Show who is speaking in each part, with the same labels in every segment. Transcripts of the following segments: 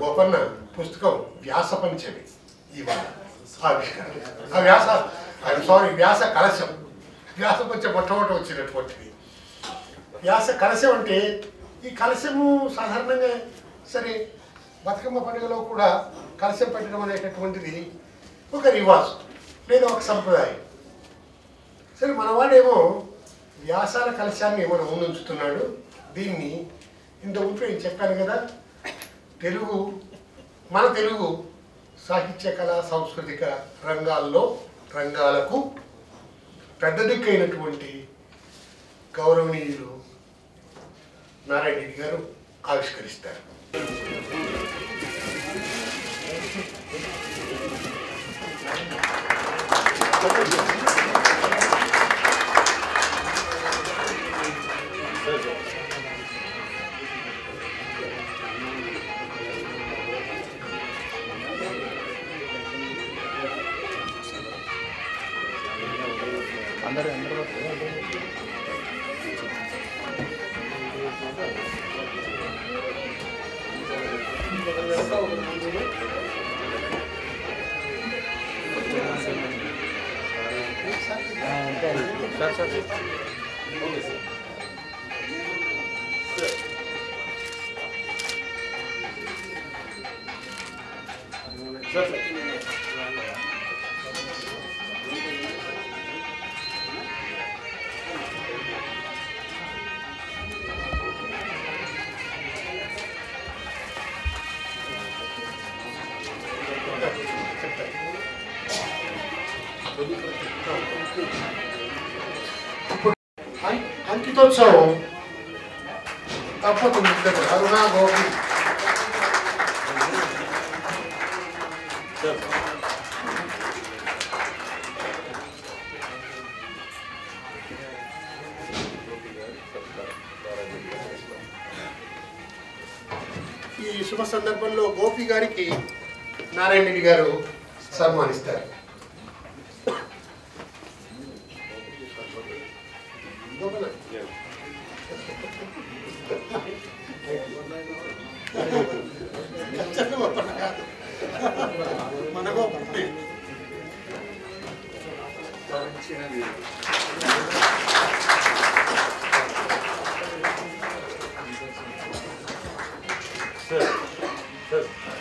Speaker 1: గోపన్న పుస్తకం వ్యాస పంచమి ఇవాళ. ఆవిష్కరణ. ఆ వ్యాస ఐఎమ్ సారీ వ్యాస కలశం. వ్యాస పంచ మొట్టమొదటి వచ్చినటువంటిది. వ్యాస కలశం అంటే ఈ కలశము సాధారణంగా సరే బతుకమ్మ పండుగలో కూడా కలశం పెట్టడం అనేటటువంటిది ఒక రివాజ్ లేదా ఒక సంప్రదాయం. సరే మనవాడేమో వ్యాసాల కలశాన్ని మనం ముందుంచుతున్నాడు దీన్ని ఇంత ముందు నేను చెప్పాను కదా తెలుగు మన తెలుగు సాహిత్య కళా సాంస్కృతిక రంగాల్లో రంగాలకు పెద్ద దిక్కైనటువంటి గౌరవనీయులు నారాయణ గారు ఆవిష్కరిస్తారు. अंदर अंदर सर सर ओके सर అం- అంకితోత్సవం తప్పకుండా ఇక్కడ అరుణా గోపి ఈ శుభ సందర్భంలో గోపి గారికి నారాయణ రెడ్డి గారు సన్మానిస్తారు. 動かない。Good. Good.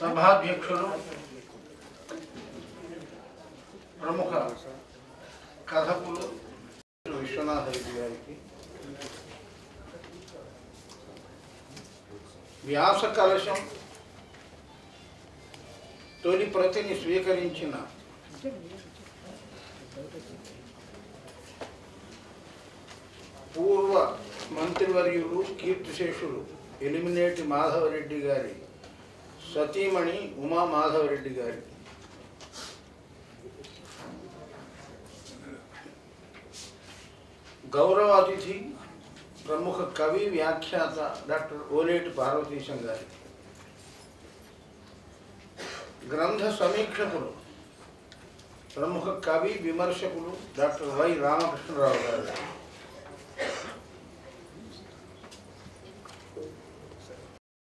Speaker 2: సభాధ్యక్షులు ప్రముఖ కథకులు విశ్వనాథ రెడ్డి గారికి. వ్యాస కలశం తొలి ప్రతిని స్వీకరించిన పూర్వ మంత్రివర్యులు కీర్తిశేషులు ఎలిమినేటి మాధవరెడ్డి గారి సతీమణి ఉమా మాధవరెడ్డి గారి. గౌరవ అతిథి ప్రముఖ కవి వ్యాఖ్యాత డాక్టర్ ఓలేటి పార్వతీశం గారి. గ్రంథ సమీక్షకులు ప్రముఖ కవి విమర్శకులు డాక్టర్ వై రామకృష్ణరావు గారు.